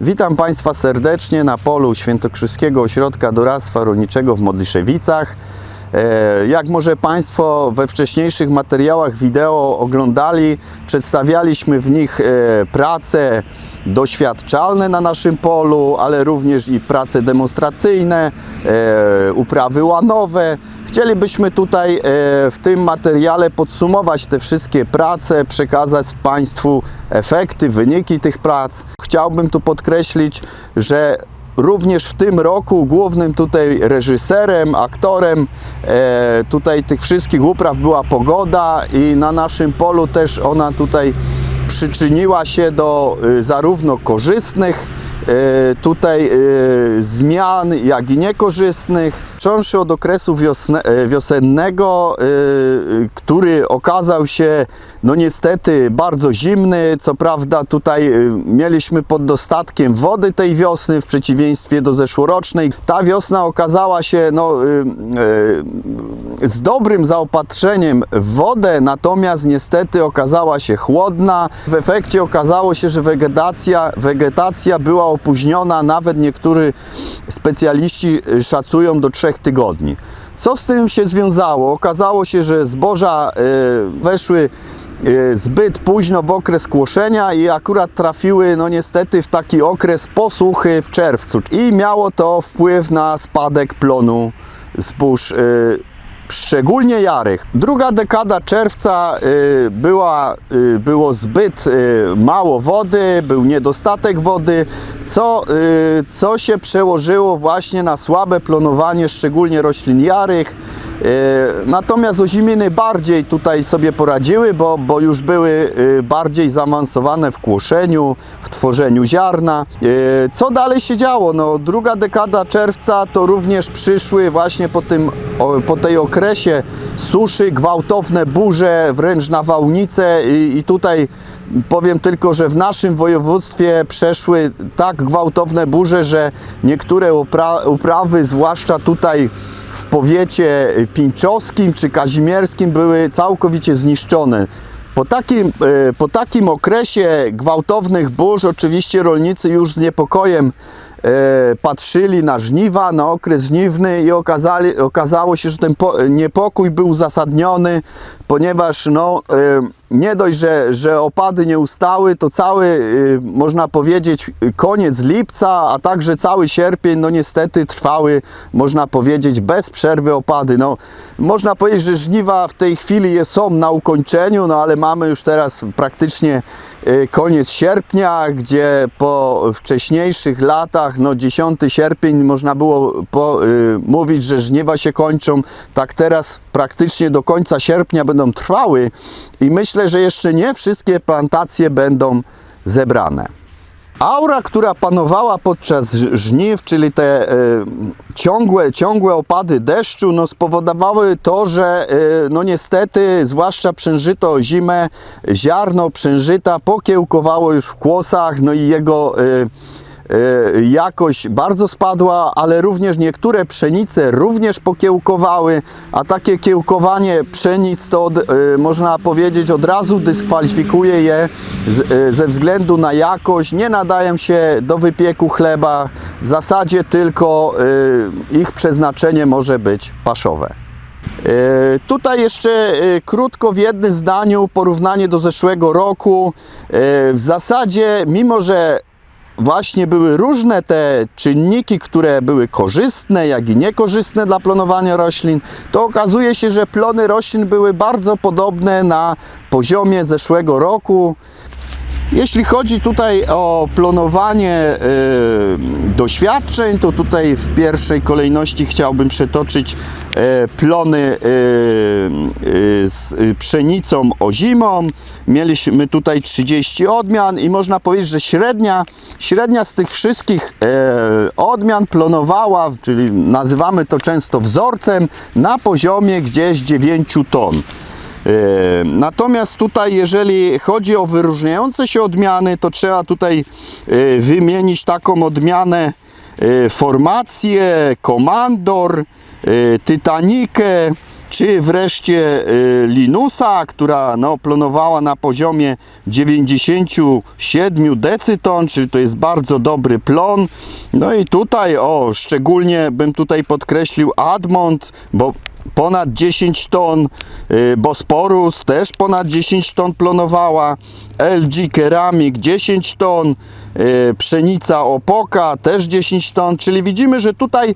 Witam Państwa serdecznie na polu Świętokrzyskiego Ośrodka Doradztwa Rolniczego w Modliszewicach. E, Jak może Państwo we wcześniejszych materiałach wideo oglądali, przedstawialiśmy w nich e, prace doświadczalne na naszym polu, ale również i prace demonstracyjne, e, uprawy łanowe. Chcielibyśmy tutaj e, w tym materiale podsumować te wszystkie prace, przekazać Państwu efekty, wyniki tych prac. Chciałbym tu podkreślić, że również w tym roku głównym tutaj reżyserem, aktorem e, tutaj tych wszystkich upraw była pogoda i na naszym polu też ona tutaj przyczyniła się do y, zarówno korzystnych y, tutaj y, zmian, jak i niekorzystnych. Począwszy od okresu wiosne, e, wiosennego, y, y, który okazał się no niestety bardzo zimny. Co prawda tutaj mieliśmy pod dostatkiem wody tej wiosny w przeciwieństwie do zeszłorocznej. Ta wiosna okazała się no, z dobrym zaopatrzeniem w wodę, natomiast niestety okazała się chłodna. W efekcie okazało się, że wegetacja, wegetacja była opóźniona, nawet niektórzy specjaliści szacują do trzech tygodni. Co z tym się związało? Okazało się, że zboża y, weszły y, zbyt późno w okres kłoszenia i akurat trafiły no niestety w taki okres posuchy w czerwcu i miało to wpływ na spadek plonu zbóż y, szczególnie jarych. Druga dekada czerwca y, była, y, było zbyt y, mało wody, był niedostatek wody, co, co się przełożyło właśnie na słabe plonowanie, szczególnie roślin jarych. Y, Natomiast oziminy bardziej tutaj sobie poradziły, bo, bo już były y, bardziej zaawansowane w kłoszeniu, w tworzeniu ziarna. Y, Co dalej się działo? No, druga dekada czerwca to również przyszły właśnie po, tym, po tej okresie suszy, gwałtowne burze, wręcz nawałnice i, i tutaj powiem tylko, że w naszym województwie przeszły tak gwałtowne burze, że niektóre upra- uprawy, zwłaszcza tutaj w powiecie pińczowskim czy kazimierskim były całkowicie zniszczone. Po takim, e, po takim okresie gwałtownych burz oczywiście rolnicy już z niepokojem e, patrzyli na żniwa, na okres żniwny i okazali, okazało się, że ten po, niepokój był uzasadniony, ponieważ no, e, nie dość, że, że opady nie ustały, to cały, y, można powiedzieć, koniec lipca, a także cały sierpień, no niestety trwały, można powiedzieć, bez przerwy opady. No, można powiedzieć, że żniwa w tej chwili są na ukończeniu, no ale mamy już teraz praktycznie y, koniec sierpnia, gdzie po wcześniejszych latach, no 10 sierpień można było po, y, mówić, że żniwa się kończą, tak teraz praktycznie do końca sierpnia będą trwały i myślę, że jeszcze nie wszystkie plantacje będą zebrane. Aura, która panowała podczas żniw, czyli te e, ciągłe, ciągłe opady deszczu, no spowodowały to, że e, no niestety, zwłaszcza przężyto zimę, ziarno przężyta pokiełkowało już w kłosach, no i jego e, jakość bardzo spadła, ale również niektóre pszenice również pokiełkowały, a takie kiełkowanie pszenic to od, e, można powiedzieć od razu dyskwalifikuje je e, ze względu na jakość, nie nadają się do wypieku chleba, w zasadzie tylko e, ich przeznaczenie może być paszowe. E, Tutaj jeszcze e, krótko w jednym zdaniu porównanie do zeszłego roku. E, W zasadzie, mimo że właśnie były różne te czynniki, które były korzystne, jak i niekorzystne dla planowania roślin, to okazuje się, że plony roślin były bardzo podobne na poziomie zeszłego roku. Jeśli chodzi tutaj o planowanie y, doświadczeń, to tutaj w pierwszej kolejności chciałbym przytoczyć e, plony y, y, z y, pszenicą ozimą. Mieliśmy tutaj 30 odmian i można powiedzieć, że średnia, średnia z tych wszystkich e, odmian plonowała, czyli nazywamy to często wzorcem, na poziomie gdzieś 9 ton. E, Natomiast tutaj, jeżeli chodzi o wyróżniające się odmiany, to trzeba tutaj e, wymienić taką odmianę e, formację, komandor, tytanikę, czy wreszcie Linusa, która no, plonowała na poziomie 97 decyton, czyli to jest bardzo dobry plon. No i tutaj, o, szczególnie bym tutaj podkreślił Admont, bo ponad 10 ton, y, Bosporus też ponad 10 ton plonowała, LG Ceramic 10 ton, pszenica Opoka też 10 ton, czyli widzimy, że tutaj y,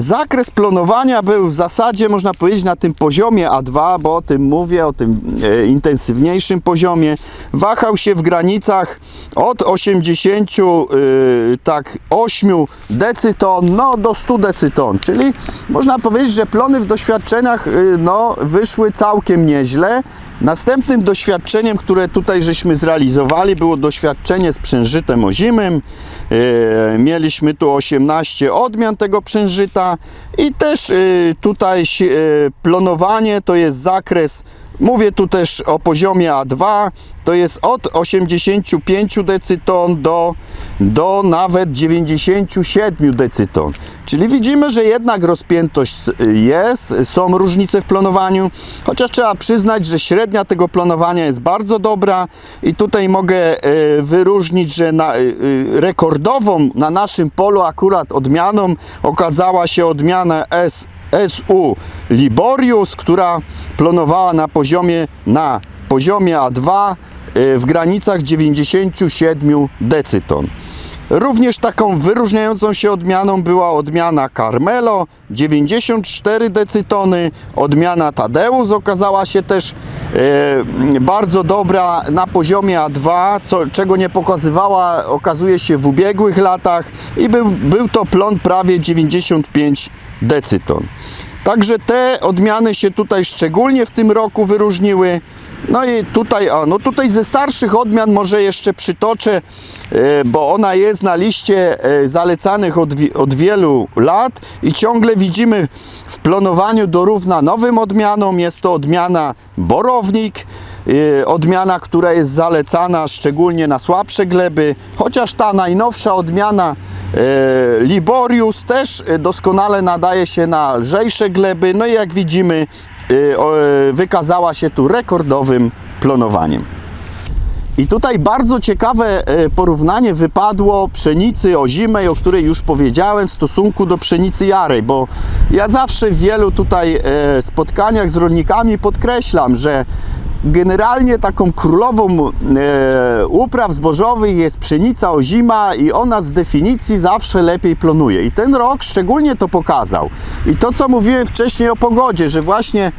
zakres plonowania był w zasadzie można powiedzieć na tym poziomie A2, bo o tym mówię, o tym y, intensywniejszym poziomie, wahał się w granicach od 80 y, tak 8 decyton no do 100 decyton, czyli można powiedzieć, że plony w doświadczeniach y, no, wyszły całkiem nieźle. Następnym doświadczeniem, które tutaj żeśmy zrealizowali, było doświadczenie z przężytem ozimym. E, Mieliśmy tu 18 odmian tego przężyta i też e, tutaj e, plonowanie to jest zakres, mówię tu też o poziomie A2, to jest od 85 decyton do, do nawet 97 decyton. Czyli widzimy, że jednak rozpiętość jest, są różnice w plonowaniu, chociaż trzeba przyznać, że średnia tego planowania jest bardzo dobra i tutaj mogę e, wyróżnić, że na, e, rekordową na naszym polu akurat odmianą okazała się odmiana S, SU Liborius, która plonowała na poziomie na poziomie A2 e, w granicach 97 decyton. Również taką wyróżniającą się odmianą była odmiana Carmelo 94 decytony, odmiana Tadeusz okazała się też e, bardzo dobra na poziomie A2, co, czego nie pokazywała okazuje się w ubiegłych latach i był, był to plon prawie 95 decyton. Także te odmiany się tutaj szczególnie w tym roku wyróżniły. No i tutaj, a no tutaj ze starszych odmian może jeszcze przytoczę, e, bo ona jest na liście e, zalecanych od, od wielu lat i ciągle widzimy w plonowaniu dorówna nowym odmianom. Jest to odmiana Borownik, e, odmiana, która jest zalecana szczególnie na słabsze gleby, chociaż ta najnowsza odmiana Liborius też e, doskonale nadaje się na lżejsze gleby, no i jak widzimy e, e, wykazała się tu rekordowym plonowaniem. I tutaj bardzo ciekawe e, porównanie wypadło pszenicy ozimej, o której już powiedziałem, w stosunku do pszenicy jarej, bo ja zawsze w wielu tutaj e, spotkaniach z rolnikami podkreślam, że generalnie taką królową e, upraw zbożowych jest pszenica ozima i ona z definicji zawsze lepiej plonuje. I ten rok szczególnie to pokazał. I to, co mówiłem wcześniej o pogodzie, że właśnie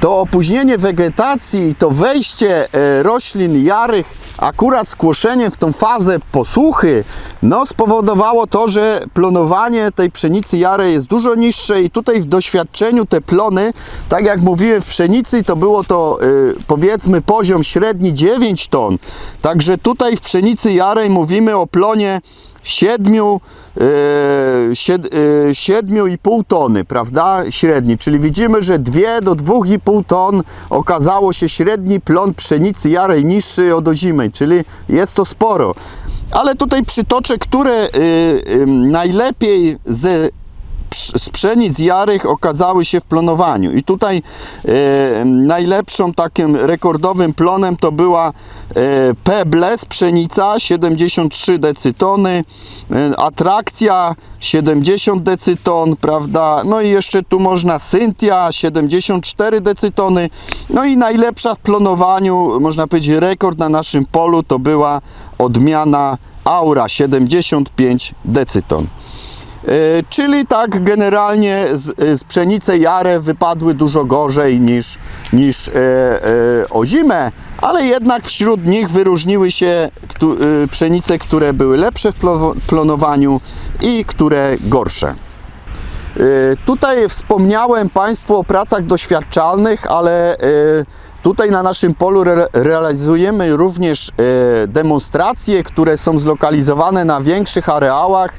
to opóźnienie wegetacji i to wejście e, roślin jarych akurat skłoszeniem w tą fazę posłuchy, no spowodowało to, że plonowanie tej pszenicy jarej jest dużo niższe i tutaj w doświadczeniu te plony, tak jak mówiłem w pszenicy, to było to y, powiedzmy poziom średni 9 ton. Także tutaj w pszenicy jarej mówimy o plonie 7, yy, 7,5 tony, prawda? Średni, czyli widzimy, że 2 do 2,5 ton okazało się średni plon pszenicy jarej niższy od ozimej, czyli jest to sporo. Ale tutaj przytoczę, które y, y, najlepiej ze z pszenic jarych okazały się w plonowaniu. I tutaj e, najlepszą takim rekordowym plonem to była e, Pebles pszenica 73 decytony, e, Atrakcja 70 decyton, prawda? No i jeszcze tu można Cynthia 74 decytony. No i najlepsza w plonowaniu, można powiedzieć rekord na naszym polu to była odmiana Aura 75 decyton. E, Czyli tak generalnie z, e, z jare wypadły dużo gorzej niż, niż e, e, ale jednak wśród nich wyróżniły się któ, e, pszenice, które były lepsze w plo- plonowaniu i które gorsze. E, Tutaj wspomniałem Państwu o pracach doświadczalnych, ale e, Tutaj na naszym polu re realizujemy również e, demonstracje, które są zlokalizowane na większych areałach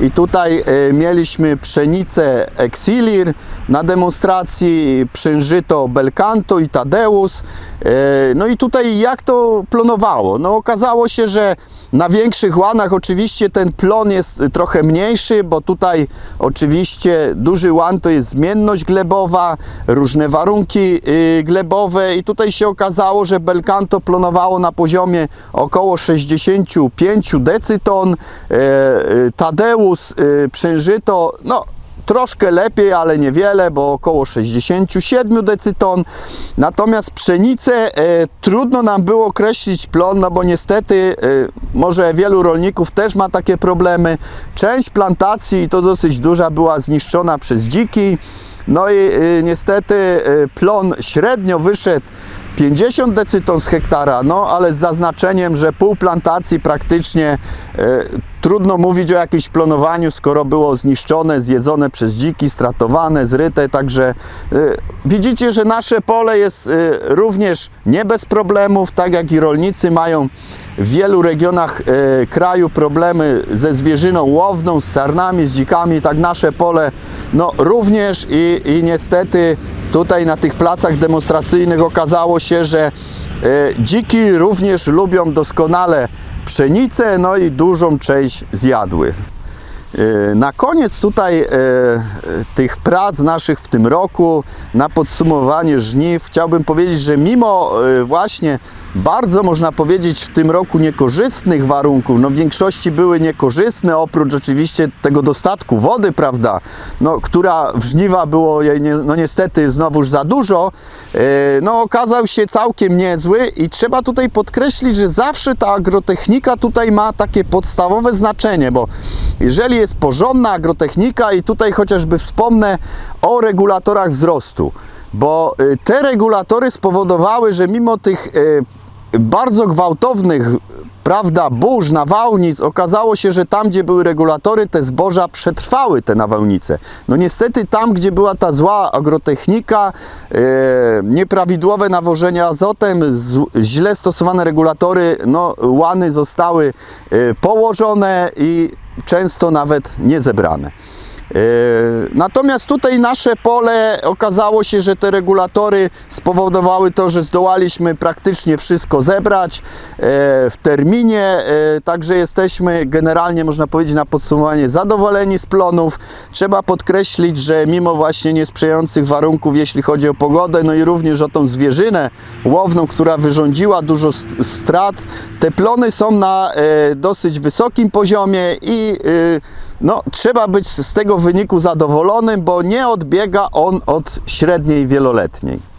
i tutaj e, mieliśmy pszenicę Exilir na demonstracji, przężyto Belcanto i Tadeus. E, no i tutaj jak to plonowało? No okazało się, że na większych łanach oczywiście ten plon jest trochę mniejszy, bo tutaj oczywiście duży łan to jest zmienność glebowa, różne warunki y, glebowe i tutaj się okazało, że Belcanto plonowało na poziomie około 65 decyton, e, e, Tadeus y, przężyto, no troszkę lepiej, ale niewiele, bo około 67 decyton. Natomiast pszenicę e, trudno nam było określić plon, no bo niestety e, może wielu rolników też ma takie problemy. Część plantacji, i to dosyć duża, była zniszczona przez dziki. No i e, niestety e, plon średnio wyszedł 50 decyton z hektara, no ale z zaznaczeniem, że pół plantacji praktycznie e, trudno mówić o jakimś plonowaniu, skoro było zniszczone, zjedzone przez dziki, stratowane, zryte, także e, widzicie, że nasze pole jest e, również nie bez problemów, tak jak i rolnicy mają w wielu regionach e, kraju problemy ze zwierzyną łowną, z sarnami, z dzikami, tak nasze pole no, również i, i niestety tutaj na tych placach demonstracyjnych okazało się, że e, dziki również lubią doskonale pszenicę, no i dużą część zjadły. E, Na koniec tutaj e, tych prac naszych w tym roku, na podsumowanie żniw, chciałbym powiedzieć, że mimo e, właśnie bardzo można powiedzieć w tym roku niekorzystnych warunków, no w większości były niekorzystne, oprócz oczywiście tego dostatku wody, prawda, no, która w żniwa było jej nie, no niestety znowuż za dużo, e, no okazał się całkiem niezły i trzeba tutaj podkreślić, że zawsze ta agrotechnika tutaj ma takie podstawowe znaczenie, bo jeżeli jest porządna agrotechnika i tutaj chociażby wspomnę o regulatorach wzrostu, bo y, te regulatory spowodowały, że mimo tych y, bardzo gwałtownych prawda, burz, nawałnic, okazało się, że tam, gdzie były regulatory, te zboża przetrwały te nawałnice. No niestety tam, gdzie była ta zła agrotechnika, e, nieprawidłowe nawożenie azotem, źle stosowane regulatory, no łany zostały e, położone i często nawet nie zebrane. E, Natomiast tutaj nasze pole okazało się, że te regulatory spowodowały to, że zdołaliśmy praktycznie wszystko zebrać e, w terminie, e, także jesteśmy generalnie można powiedzieć na podsumowanie zadowoleni z plonów. Trzeba podkreślić, że mimo właśnie niesprzyjających warunków, jeśli chodzi o pogodę, no i również o tą zwierzynę łowną, która wyrządziła dużo st- strat, te plony są na dosyć wysokim poziomie i no, trzeba być z tego wyniku zadowolonym, bo nie odbiega on od średniej wieloletniej.